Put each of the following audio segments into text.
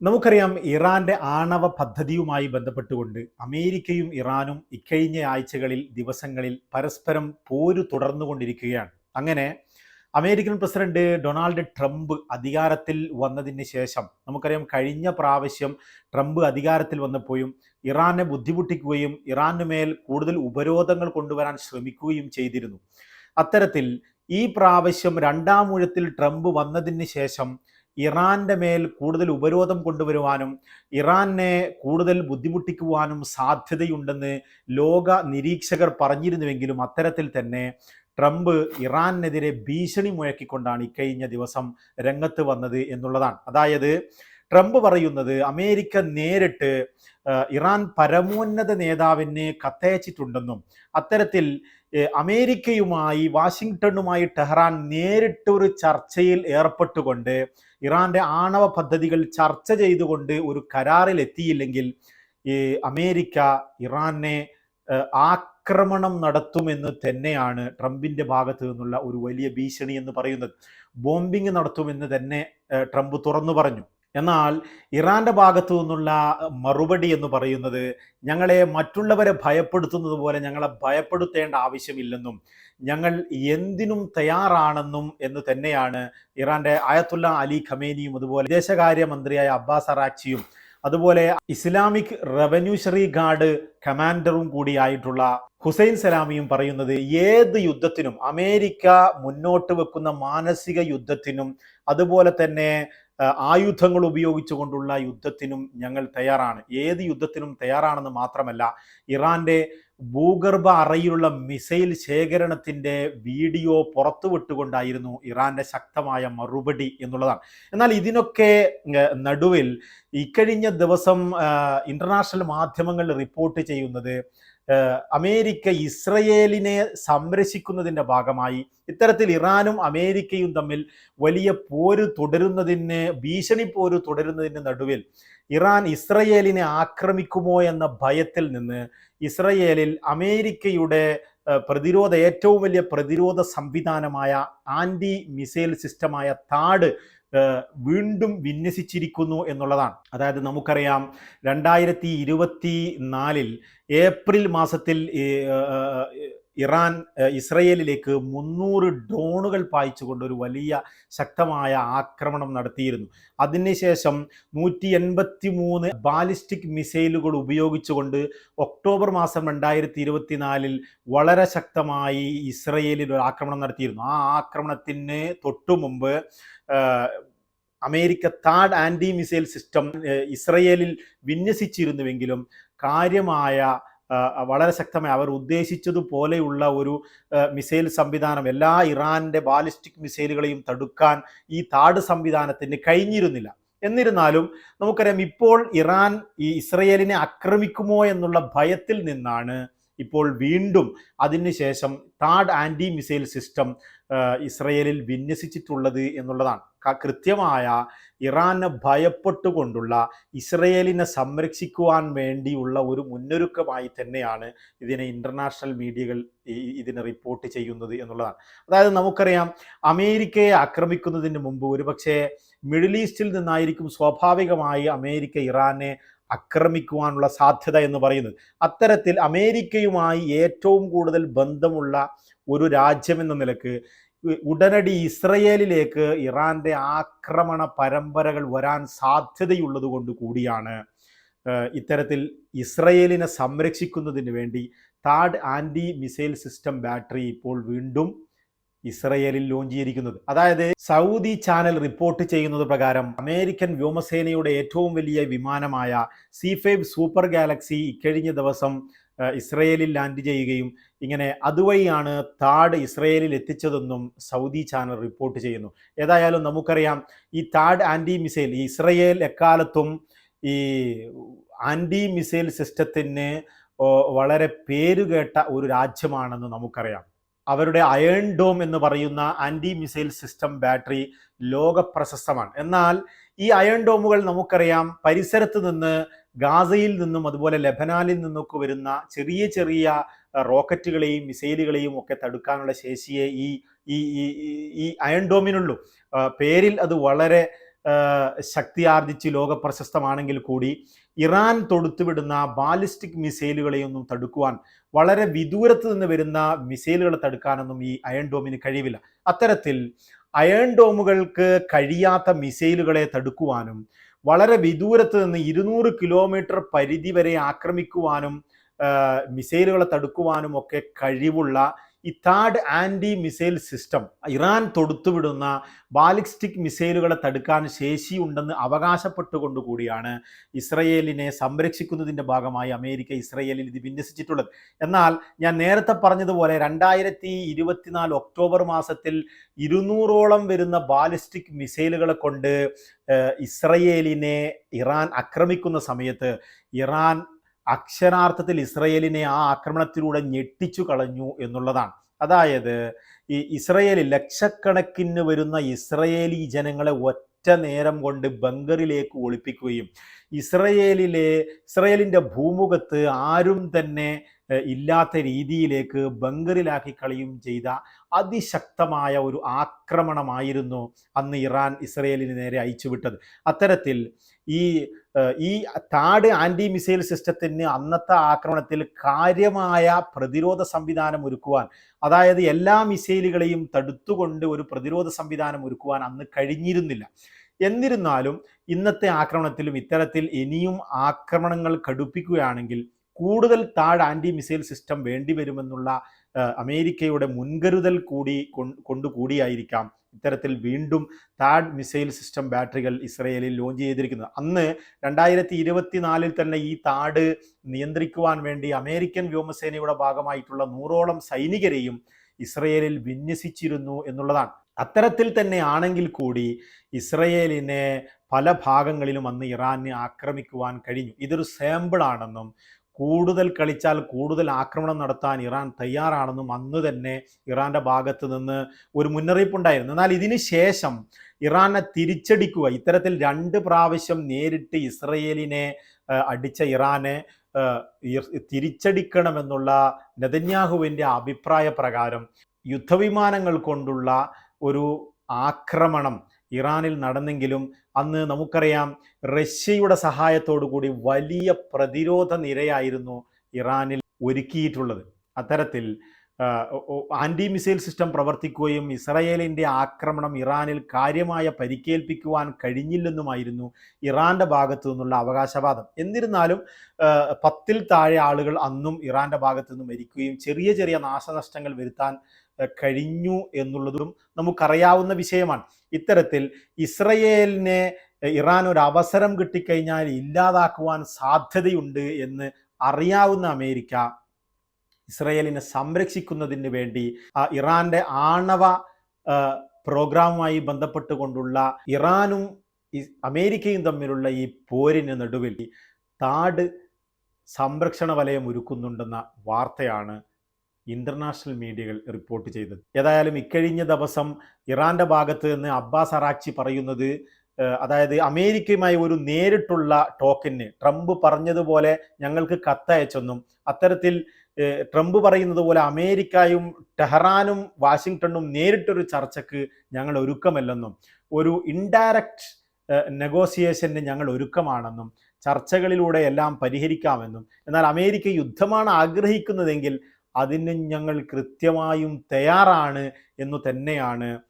നമുക്കറിയാം ഇറാന്റെ ആണവ പദ്ധതിയുമായി ബന്ധപ്പെട്ടുകൊണ്ട് അമേരിക്കയും ഇറാനും ഇക്കഴിഞ്ഞ ആഴ്ചകളിൽ ദിവസങ്ങളിൽ പരസ്പരം പോര് തുടർന്നുകൊണ്ടിരിക്കുകയാണ്. അങ്ങനെ അമേരിക്കൻ പ്രസിഡന്റ് ഡൊണാൾഡ് ട്രംപ് അധികാരത്തിൽ വന്നതിന് ശേഷം നമുക്കറിയാം കഴിഞ്ഞ പ്രാവശ്യം ട്രംപ് അധികാരത്തിൽ വന്നപ്പോഴും ഇറാനെ ബുദ്ധിമുട്ടിക്കുകയും ഇറാന് മേൽ കൂടുതൽ ഉപരോധങ്ങൾ കൊണ്ടുവരാൻ ശ്രമിക്കുകയും ചെയ്തിരുന്നു. അത്തരത്തിൽ ഈ പ്രാവശ്യം രണ്ടാം ഊഴത്തിൽ ട്രംപ് വന്നതിന് ശേഷം ഇറാന്റെ മേൽ കൂടുതൽ ഉപരോധം കൊണ്ടുവരുവാനും ഇറാനെ കൂടുതൽ ബുദ്ധിമുട്ടിക്കുവാനും സാധ്യതയുണ്ടെന്ന് ലോക നിരീക്ഷകർ പറഞ്ഞിരുന്നുവെങ്കിലും അത്തരത്തിൽ തന്നെ ട്രംപ് ഇറാനെതിരെ ഭീഷണി മുഴക്കിക്കൊണ്ടാണ് ഇക്കഴിഞ്ഞ ദിവസം രംഗത്ത് വന്നത് എന്നുള്ളതാണ്. അതായത് ട്രംപ് പറയുന്നത് അമേരിക്ക നേരിട്ട് ഇറാൻ പരമോന്നത നേതാവിനെ കത്തയച്ചിട്ടുണ്ടെന്നും അത്തരത്തിൽ അമേരിക്കയുമായി വാഷിങ്ടണുമായി ടെഹ്റാൻ നേരിട്ട് ഒരു ചർച്ചയിൽ ഏർപ്പെട്ടുകൊണ്ട് ഇറാന്റെ ആണവ പദ്ധതികൾ ചർച്ച ചെയ്തുകൊണ്ട് ഒരു കരാറിൽ എത്തിയില്ലെങ്കിൽ ഈ അമേരിക്ക ഇറാനെ ആക്രമണം നടത്തുമെന്ന് തന്നെയാണ് ട്രംപിന്റെ ഭാഗത്ത് നിന്നുള്ള ഒരു വലിയ ഭീഷണി എന്ന് പറയുന്നത്. ബോംബിംഗ് നടത്തുമെന്ന് തന്നെ ട്രംപ് തുറന്നു പറഞ്ഞു. എന്നാൽ ഇറാന്റെ ഭാഗത്തു നിന്നുള്ള മറുപടി എന്ന് പറയുന്നത് ഞങ്ങളെ മറ്റുള്ളവരെ ഭയപ്പെടുത്തുന്നത് പോലെ ഞങ്ങളെ ഭയപ്പെടുത്തേണ്ട ആവശ്യമില്ലെന്നും ഞങ്ങൾ എന്തിനും തയ്യാറാണെന്നും എന്ന് തന്നെയാണ് ഇറാന്റെ ആയത്തുല്ല അലി ഖമേനിയും അതുപോലെ വിദേശകാര്യമന്ത്രിയായ അബ്ബാസ് അറാക്ചിയും അതുപോലെ ഇസ്ലാമിക് റവന്യൂഷറി ഗാർഡ് കമാൻഡറും കൂടിയായിട്ടുള്ള ഹുസൈൻ സലാമിയും പറയുന്നത് ഏത് യുദ്ധത്തിനും അമേരിക്ക മുന്നോട്ട് വെക്കുന്ന മാനസിക യുദ്ധത്തിനും അതുപോലെ തന്നെ ആയുധങ്ങൾ ഉപയോഗിച്ചുകൊണ്ടുള്ള യുദ്ധത്തിനും ഞങ്ങൾ തയ്യാറാണ്. ഏത് യുദ്ധത്തിനും തയ്യാറാണെന്ന് മാത്രമല്ല ഇറാന്റെ ഭൂഗർഭ അറയിലുള്ള മിസൈൽ ശേഖരണത്തിന്റെ വീഡിയോ പുറത്തുവിട്ടുകൊണ്ടായിരുന്നു ഇറാന്റെ ശക്തമായ മറുപടി എന്നുള്ളതാണ്. എന്നാൽ ഇതിനൊക്കെ നടുവിൽ ഇക്കഴിഞ്ഞ ദിവസം ഇന്റർനാഷണൽ മാധ്യമങ്ങൾ റിപ്പോർട്ട് ചെയ്യുന്നത് അമേരിക്ക ഇസ്രയേലിനെ സംരക്ഷിക്കുന്നതിന്റെ ഭാഗമായി ഇത്തരത്തിൽ ഇറാനും അമേരിക്കയും തമ്മിൽ വലിയ പോര് തുടരുന്നതിന് ഭീഷണി പോര് തുടരുന്നതിന് നടുവിൽ ഇറാൻ ഇസ്രയേലിനെ ആക്രമിക്കുമോ എന്ന ഭയത്തിൽ നിന്ന് ഇസ്രയേലിൽ അമേരിക്കയുടെ പ്രതിരോധ ഏറ്റവും വലിയ പ്രതിരോധ സംവിധാനമായ ആന്റി മിസൈൽ സിസ്റ്റമായ താഡ് വീണ്ടും വിന്യസിച്ചിരിക്കുന്നു എന്നുള്ളതാണ്. അതായത് നമുക്കറിയാം രണ്ടായിരത്തി ഇരുപത്തി നാലിൽ ഏപ്രിൽ മാസത്തിൽ ഇറാൻ ഇസ്രയേലിലേക്ക് മുന്നൂറ് ഡ്രോണുകൾ പായിച്ചുകൊണ്ട് ഒരു വലിയ ശക്തമായ ആക്രമണം നടത്തിയിരുന്നു. അതിനുശേഷം നൂറ്റി എൺപത്തി മൂന്ന് ബാലിസ്റ്റിക് മിസൈലുകൾ ഉപയോഗിച്ചുകൊണ്ട് ഒക്ടോബർ മാസം രണ്ടായിരത്തി ഇരുപത്തിനാലിൽ വളരെ ശക്തമായി ഇസ്രയേലിൽ ഒരു ആക്രമണം നടത്തിയിരുന്നു. ആ ആക്രമണത്തിന് തൊട്ടു മുമ്പ് അമേരിക്ക താഡ് ആന്റി മിസൈൽ സിസ്റ്റം ഇസ്രയേലിൽ വിന്യസിച്ചിരുന്നുവെങ്കിലും കാര്യമായ വളരെ ശക്തമായി അവർ ഉദ്ദേശിച്ചതുപോലെയുള്ള ഒരു മിസൈൽ സംവിധാനം എല്ലാ ഇറാന്റെ ബാലിസ്റ്റിക് മിസൈലുകളെയും തടുക്കാൻ ഈ താട് സംവിധാനത്തിന് കഴിഞ്ഞിരുന്നില്ല. എന്നിരുന്നാലും നമുക്കറിയാം ഇപ്പോൾ ഇറാൻ ഈ ഇസ്രയേലിനെ ആക്രമിക്കുമോ എന്നുള്ള ഭയത്തിൽ നിന്നാണ് ഇപ്പോൾ വീണ്ടും അതിനുശേഷം താഡ് ആന്റി മിസൈൽ സിസ്റ്റം ഇസ്രയേലിൽ വിന്യസിച്ചിട്ടുള്ളത് എന്നുള്ളതാണ്. കൃത്യമായ ഇറാനെ ഭയപ്പെട്ടുകൊണ്ടുള്ള ഇസ്രയേലിനെ സംരക്ഷിക്കുവാൻ വേണ്ടിയുള്ള ഒരു മുന്നൊരുക്കമായി തന്നെയാണ് ഇതിനെ ഇന്റർനാഷണൽ മീഡിയകൾ ഇതിനെ റിപ്പോർട്ട് ചെയ്യുന്നത് എന്നുള്ളതാണ്. അതായത് നമുക്കറിയാം അമേരിക്കയെ ആക്രമിക്കുന്നതിന് മുമ്പ് ഒരുപക്ഷെ മിഡിൽ ഈസ്റ്റിൽ നിന്നായിരിക്കും സ്വാഭാവികമായി അമേരിക്ക ഇറാനെ ആക്രമിക്കുവാനുള്ള സാധ്യത എന്ന് പറയുന്നത്. അത്തരത്തിൽ അമേരിക്കയുമായി ഏറ്റവും കൂടുതൽ ബന്ധമുള്ള ഒരു രാജ്യം എന്ന നിലയ്ക്ക് ഉടനടി ഇസ്രയേലിലേക്ക് ഇറാന്റെ ആക്രമണ പരമ്പരകൾ വരാൻ സാധ്യതയുള്ളത് കൊണ്ട് കൂടിയാണ് ഇത്തരത്തിൽ ഇസ്രയേലിനെ സംരക്ഷിക്കുന്നതിന് വേണ്ടി താഡ് ആന്റി മിസൈൽ സിസ്റ്റം ബാറ്ററി ഇപ്പോൾ വീണ്ടും ഇസ്രയേലിൽ ലോഞ്ച് ചെയ്തിരിക്കുന്നത്. അതായത് സൗദി ചാനൽ റിപ്പോർട്ട് ചെയ്യുന്നത് പ്രകാരം അമേരിക്കൻ വ്യോമസേനയുടെ ഏറ്റവും വലിയ വിമാനമായ സി ഫൈവ് സൂപ്പർ ഗാലക്സി ഇക്കഴിഞ്ഞ ദിവസം ഇസ്രയേലിൽ ലാൻഡ് ചെയ്യുകയും ഇങ്ങനെ അതുവഴിയാണ് താഡ് ഇസ്രയേലിൽ എത്തിച്ചതെന്നും സൗദി ചാനൽ റിപ്പോർട്ട് ചെയ്യുന്നു. ഏതായാലും നമുക്കറിയാം ഈ താഡ് ആന്റി മിസൈൽ ഈ ഇസ്രയേൽ എക്കാലത്തും ഈ ആന്റി മിസൈൽ സിസ്റ്റത്തിന് വളരെ പേരുകേട്ട ഒരു രാജ്യമാണെന്ന് നമുക്കറിയാം. അവരുടെ അയൺ ഡോം എന്ന് പറയുന്ന ആന്റി മിസൈൽ സിസ്റ്റം ബാറ്ററി ലോക പ്രശസ്തമാണ് എന്നാൽ ഈ അയൺ ഡോമുകൾ നമുക്കറിയാം. പരിസരത്ത് നിന്ന് ഗാസയിൽ നിന്നും അതുപോലെ ലെബനാനിൽ നിന്നൊക്കെ വരുന്ന ചെറിയ ചെറിയ റോക്കറ്റുകളെയും മിസൈലുകളെയും ഒക്കെ തടുക്കാനുള്ള ശേഷിയെ ഈ ഈ ഈ ഈ- ഈ അയൺ ഡോമിനുള്ളൂ പേരിൽ അത് വളരെ ശക്തിയാർജിച്ച് ലോക പ്രശസ്തമാണെങ്കിൽ കൂടി ഇറാൻ തൊടുത്തുവിടുന്ന ബാലിസ്റ്റിക് മിസൈലുകളെയൊന്നും തടുക്കുവാൻ വളരെ വിദൂരത്ത് നിന്ന് വരുന്ന മിസൈലുകളെ തടുക്കാനൊന്നും ഈ അയൺ ഡോമിന് കഴിവില്ല. അത്തരത്തിൽ അയൺ ഡോമുകൾക്ക് കഴിയാത്ത മിസൈലുകളെ തടുക്കുവാനും വളരെ വിദൂരത്ത് നിന്ന് ഇരുന്നൂറ് കിലോമീറ്റർ പരിധി വരെ ആക്രമിക്കുവാനും മിസൈലുകളെ തടുക്കുവാനും ഒക്കെ കഴിവുള്ള ഈ താഡ് ആന്റി മിസൈൽ സിസ്റ്റം ഇറാൻ തൊടുത്തുവിടുന്ന ബാലിസ്റ്റിക് മിസൈലുകളെ തടുക്കാൻ ശേഷിയുണ്ടെന്ന് അവകാശപ്പെട്ടുകൊണ്ട് കൂടിയാണ് ഇസ്രയേലിനെ സംരക്ഷിക്കുന്നതിന്റെ ഭാഗമായി അമേരിക്ക ഇസ്രയേലിൽ ഇത് വിന്യസിച്ചിട്ടുള്ളത്. എന്നാൽ ഞാൻ നേരത്തെ പറഞ്ഞതുപോലെ രണ്ടായിരത്തി ഇരുപത്തിനാല് ഒക്ടോബർ മാസത്തിൽ ഇരുന്നൂറോളം വരുന്ന ബാലിസ്റ്റിക് മിസൈലുകളെ കൊണ്ട് ഇസ്രയേലിനെ ഇറാൻ ആക്രമിക്കുന്ന സമയത്ത് ഇറാൻ അക്ഷരാർത്ഥത്തിൽ ഇസ്രയേലിനെ ആ ആക്രമണത്തിലൂടെ ഞെട്ടിച്ചു കളഞ്ഞു എന്നുള്ളതാണ്. അതായത് ഈ ഇസ്രയേലിൽ ലക്ഷക്കണക്കിന് വരുന്ന ഇസ്രയേലി ജനങ്ങളെ ഒറ്റ നേരം കൊണ്ട് ബങ്കറിലേക്ക് ഒളിപ്പിക്കുകയും ഇസ്രയേലിലെ ഇസ്രയേലിന്റെ ഭൂമുഖത്ത് ആരും തന്നെ ഇല്ലാത്ത രീതിയിലേക്ക് ബങ്കറിലാക്കി കളിയും ചെയ്ത അതിശക്തമായ ഒരു ആക്രമണമായിരുന്നു അന്ന് ഇറാൻ ഇസ്രയേലിന് നേരെ അയച്ചുവിട്ടത്. അത്തരത്തിൽ ഈ ഈ താഡ് ആന്റി മിസൈൽ സിസ്റ്റത്തിന് അന്നത്തെ ആക്രമണത്തിൽ കാര്യമായ പ്രതിരോധ സംവിധാനം ഒരുക്കുവാൻ അതായത് എല്ലാ മിസൈലുകളെയും തടുത്തുകൊണ്ട് ഒരു പ്രതിരോധ സംവിധാനം ഒരുക്കുവാൻ അന്ന് കഴിഞ്ഞിരുന്നില്ല. എന്നിരുന്നാലും ഇന്നത്തെ ആക്രമണത്തിലും ഇത്തരത്തിൽ ഇനിയും ആക്രമണങ്ങൾ കടുപ്പിക്കുകയാണെങ്കിൽ കൂടുതൽ താഴ് ആന്റി മിസൈൽ സിസ്റ്റം വേണ്ടിവരുമെന്നുള്ള അമേരിക്കയുടെ മുൻകരുതൽ കൂടി കൊണ്ടുകൂടിയായിരിക്കാം ഇത്തരത്തിൽ വീണ്ടും താഡ് മിസൈൽ സിസ്റ്റം ബാറ്ററികൾ ഇസ്രയേലിൽ ലോഞ്ച് ചെയ്തിരിക്കുന്നത്. അന്ന് രണ്ടായിരത്തി ഇരുപത്തിനാലിൽ തന്നെ ഈ താഡ് നിയന്ത്രിക്കുവാൻ വേണ്ടി അമേരിക്കൻ വ്യോമസേനയുടെ ഭാഗമായിട്ടുള്ള നൂറോളം സൈനികരെയും ഇസ്രയേലിൽ വിന്യസിച്ചിരുന്നു എന്നുള്ളതാണ്. അത്തരത്തിൽ തന്നെ ആണെങ്കിൽ കൂടി ഇസ്രയേലിനെ പല ഭാഗങ്ങളിലും അന്ന് ഇറാനെ ആക്രമിക്കുവാൻ കഴിഞ്ഞു. ഇതൊരു സാമ്പിൾ ആണെന്നും കൂടുതൽ കളിച്ചാൽ കൂടുതൽ ആക്രമണം നടത്താൻ ഇറാൻ തയ്യാറാണെന്നും അന്ന് തന്നെ ഇറാന്റെ ഭാഗത്ത് നിന്ന് ഒരു മുന്നറിയിപ്പുണ്ടായിരുന്നു. എന്നാൽ ഇതിന് ശേഷം ഇറാനെ തിരിച്ചടിക്കുക ഇത്തരത്തിൽ രണ്ട് പ്രാവശ്യം നേരിട്ട് ഇസ്രയേലിനെ അടിച്ച ഇറാനെ തിരിച്ചടിക്കണമെന്നുള്ള നെതന്യാഹുവിന്റെ അഭിപ്രായ പ്രകാരം യുദ്ധവിമാനങ്ങൾ കൊണ്ടുള്ള ഒരു ആക്രമണം ഇറാനിൽ നടന്നെങ്കിലും അന്ന് നമുക്കറിയാം റഷ്യയുടെ സഹായത്തോടു കൂടി വലിയ പ്രതിരോധ നിരയായിരുന്നു ഇറാനിൽ ഒരുക്കിയിട്ടുള്ളത്. അത്തരത്തിൽ ആന്റി മിസൈൽ സിസ്റ്റം പ്രവർത്തിക്കുകയും ഇസ്രയേലിന്റെ ആക്രമണം ഇറാനിൽ കാര്യമായ പരിക്കേൽപ്പിക്കുവാൻ കഴിഞ്ഞില്ലെന്നുമായിരുന്നു ഇറാന്റെ ഭാഗത്തു നിന്നുള്ള അവകാശവാദം. എന്നിരുന്നാലും പത്തിൽ താഴെ ആളുകൾ അന്നും ഇറാന്റെ ഭാഗത്തു നിന്ന് മരിക്കുകയും ചെറിയ ചെറിയ നാശനഷ്ടങ്ങൾ വരുത്താൻ കഴിഞ്ഞു എന്നുള്ളതും നമുക്കറിയാവുന്ന വിഷയമാണ്. ഇത്തരത്തിൽ ഇസ്രയേലിനെ ഇറാൻ ഒരു അവസരം കിട്ടിക്കഴിഞ്ഞാൽ ഇല്ലാതാക്കുവാൻ സാധ്യതയുണ്ട് എന്ന് അറിയാവുന്ന അമേരിക്ക ഇസ്രയേലിനെ സംരക്ഷിക്കുന്നതിന് വേണ്ടി ഇറാന്റെ ആണവ പ്രോഗ്രാമുമായി ബന്ധപ്പെട്ടുകൊണ്ടുള്ള ഇറാനും അമേരിക്കയും തമ്മിലുള്ള ഈ പോരിന് നടുവിൽ താട് സംരക്ഷണ വലയം ഒരുക്കുന്നുണ്ടെന്ന വാർത്തയാണ് ഇന്റർനാഷണൽ മീഡിയകൾ റിപ്പോർട്ട് ചെയ്തത്. ഏതായാലും ഇക്കഴിഞ്ഞ ദിവസം ഇറാന്റെ ഭാഗത്ത് നിന്ന് അബ്ബാസ് അറാക്ചി പറയുന്നത് അതായത് അമേരിക്കയുമായി ഒരു നേരിട്ടുള്ള ടോക്കിന് ട്രംപ് പറഞ്ഞതുപോലെ ഞങ്ങൾക്ക് കത്തയച്ചെന്നും അത്തരത്തിൽ ട്രംപ് പറയുന്നത് പോലെ അമേരിക്കയും ടെഹ്റാനും വാഷിങ്ടണും നേരിട്ടൊരു ചർച്ചയ്ക്ക് ഞങ്ങൾ ഒരുക്കമല്ലെന്നും ഒരു ഇൻഡയറക്റ്റ് നെഗോസിയേഷന് ഞങ്ങൾ ഒരുക്കമാണെന്നും ചർച്ചകളിലൂടെ എല്ലാം പരിഹരിക്കാമെന്നും എന്നാൽ അമേരിക്ക യുദ്ധമാണ് ആഗ്രഹിക്കുന്നതെങ്കിൽ അതിന് ഞങ്ങൾ കൃത്യമായും തയ്യാറാണ് എന്ന് തന്നെയാണ്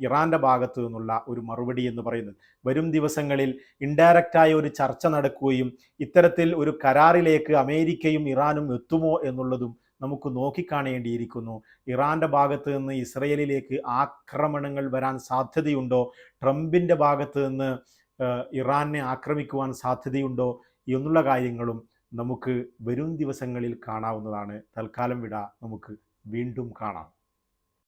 ഇറാന്റെ ഭാഗത്തു നിന്നുള്ള ഒരു മറുപടി എന്ന് പറയുന്നത്. വരും ദിവസങ്ങളിൽ ഇൻഡയറക്റ്റായ ഒരു ചർച്ച നടക്കുകയും ഇത്തരത്തിൽ ഒരു കരാറിലേക്ക് അമേരിക്കയും ഇറാനും എത്തുമോ എന്നുള്ളതും നമുക്ക് നോക്കിക്കാണേണ്ടിയിരിക്കുന്നു. ഇറാന്റെ ഭാഗത്ത് നിന്ന് ഇസ്രയേലിലേക്ക് ആക്രമണങ്ങൾ വരാൻ സാധ്യതയുണ്ടോ? ട്രംപിന്റെ ഭാഗത്ത് നിന്ന് ഇറാനെ ആക്രമിക്കുവാൻ സാധ്യതയുണ്ടോ? എന്നുള്ള കാര്യങ്ങളും നമുക്ക് വരും ദിവസങ്ങളിൽ കാണാവുന്നതാണ്. തൽക്കാലം വിട. നമുക്ക് വീണ്ടും കാണാം.